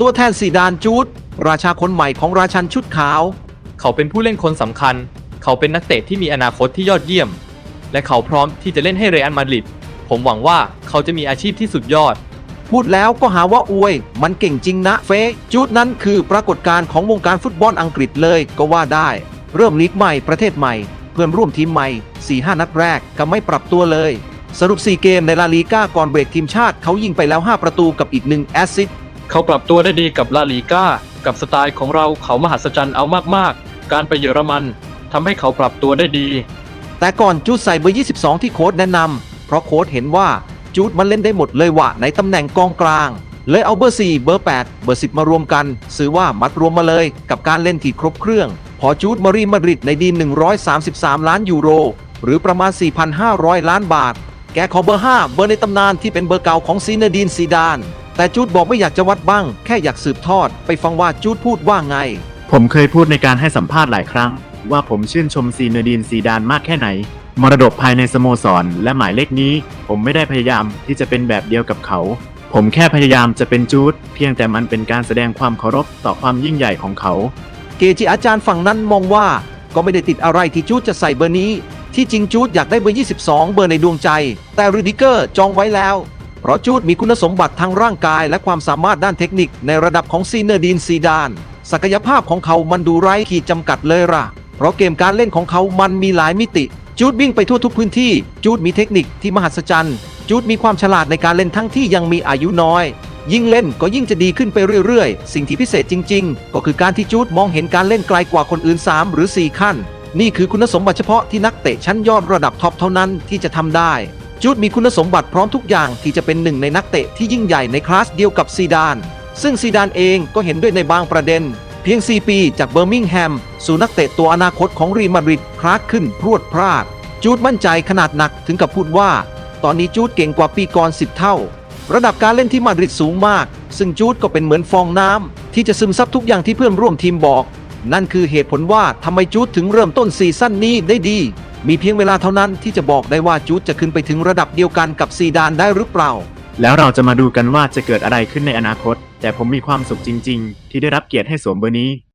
ตัวแทนซีดานจูดราชาคนใหม่ของราชันชุดขาว เขาเป็นผู้เล่นคนสำคัญ เขาเป็นนักเตะที่มีอนาคตที่ยอดเยี่ยม และเขาพร้อมที่จะเล่นให้เรอัลมาดริด ผมหวังว่าเขาจะมีอาชีพที่สุดยอด พูดแล้วก็หาว่าอวย มันเก่งจริงนะเฟยจูดนั้นคือปรากฏการณ์ของวงการฟุตบอลอังกฤษเลยก็ว่าได้ เริ่มลีกใหม่ประเทศใหม่ เพื่อนร่วมทีมใหม่4-5นัดแรกก็ไม่ปรับตัวเลย สรุป 4 เกมในลาลีก้าก่อนเบรกทีมชาติเขายิงไปแล้ว 5 ประตูกับอีกหนึ่งแอสซิสต์ เขาปรับตัวได้ดีกับลาลีก้า กับสไตล์ของเราเขามหัศจรรย์เอามากๆ การไปเยอรมันทำให้เขาปรับตัวได้ดี แต่ก่อนจูดใส่เบอร์ 22 ที่โค้ดแนะนำเพราะโค้ดเห็นว่าจูดมันเล่นได้หมดเลยว่ะในตำแหน่งกองกลาง เลยเอาเบอร์ 4 เบอร์ 8 เบอร์ 10 มารวมกัน ซื้อว่ามัดรวมมาเลยกับการเล่นที่ครบเครื่อง พอจูดมารีมาริดในดีน133 ล้านยูโร หรือประมาณ 4,500 ล้านบาท แกขอเบอร์ 5 เบอร์ในตำนานที่เป็นเบอร์เก่าของซีเนดีนซีดาน แต่จูดบอกไม่อยากจะวัดบ้าง แค่อยากสืบทอด ไปฟังว่าจูดพูดว่าไง ผมเคยพูดในการให้สัมภาษณ์หลายครั้ง ว่าผมชื่นชมซีเนดีนซีดานมากแค่ไหน มรดกภายในสโมสร และหมายเลขนี้ ผมไม่ได้พยายามที่จะเป็นแบบเดียวกับเขา ผมแค่พยายามจะเป็นจูดเพียงแต่มันเป็นการแสดงความเคารพต่อความยิ่งใหญ่ของเขา เกจิอาจารย์ฝั่งนั้นมองว่าก็ไม่ได้ติดอะไรที่จูดจะใส่เบอร์นี้ ที่จริงจูดอยากได้เบอร์ 22 เบอร์ในดวงใจ แต่รูดิเกอร์จองไว้แล้ว เพราะจูดมีคุณสมบัติทางร่างกายและความสามารถด้านเทคนิคในระดับของซีเนอร์ดีนซีดาน ศักยภาพของเขามันดูไร้ขีดจำกัดเลยล่ะ เพราะเกมการเล่นของเขามันมีหลายมิติ จูดวิ่งไปทั่วทุกพื้นที่ จูดมีเทคนิคที่มหัศจรรย์ จูดมีความฉลาดในการเล่นทั้งที่ยังมีอายุน้อย ยิ่งเล่นก็ยิ่งจะดีขึ้นไปเรื่อยๆ สิ่งที่พิเศษจริง ๆ ก็คือการที่จูดมองเห็นการเล่นไกลกว่าคนอื่น 3 หรือ 4 ขั้น นี่คือคุณสมบัติเฉพาะที่นักเตะชั้นยอดระดับท็อปเท่านั้นที่จะทำได้ จูดมีคุณสมบัติพร้อมทุกอย่างที่จะเป็นหนึ่งในนักเตะที่ยิ่งใหญ่ในคลาสเดียวกับซีดาน ซึ่งซีดานเองก็เห็นด้วยในบางประเด็น เพียง 4 ปีจากเบอร์มิงแฮม สู่นักเตะตัวอนาคตของรีมาดริดคลาสขึ้นพรวดพลาด จูดมั่นใจขนาดหนักถึงกับพูดว่า ตอนนี้จูดเก่งกว่าปีก่อน 10 เท่า ระดับการเล่นที่มาดริดสูงมาก ซึ่งจูดก็เป็นเหมือนฟองน้ำที่จะซึมซับทุกอย่างที่เพื่อนร่วมทีมบอก นั่นคือเหตุผลว่าทำไมจูดถึงเริ่มต้นซีซั่นนี้ได้ดี มีเพียงเวลาเท่านั้นที่จะบอกได้ว่าจูดจะขึ้นไปถึงระดับเดียวกันกับซีดานได้หรือเปล่า แล้วเราจะมาดูกันว่าจะเกิดอะไรขึ้นในอนาคต แต่ผมมีความสุขจริง ๆ ที่ได้รับเกียรติให้สวมเบอร์นี้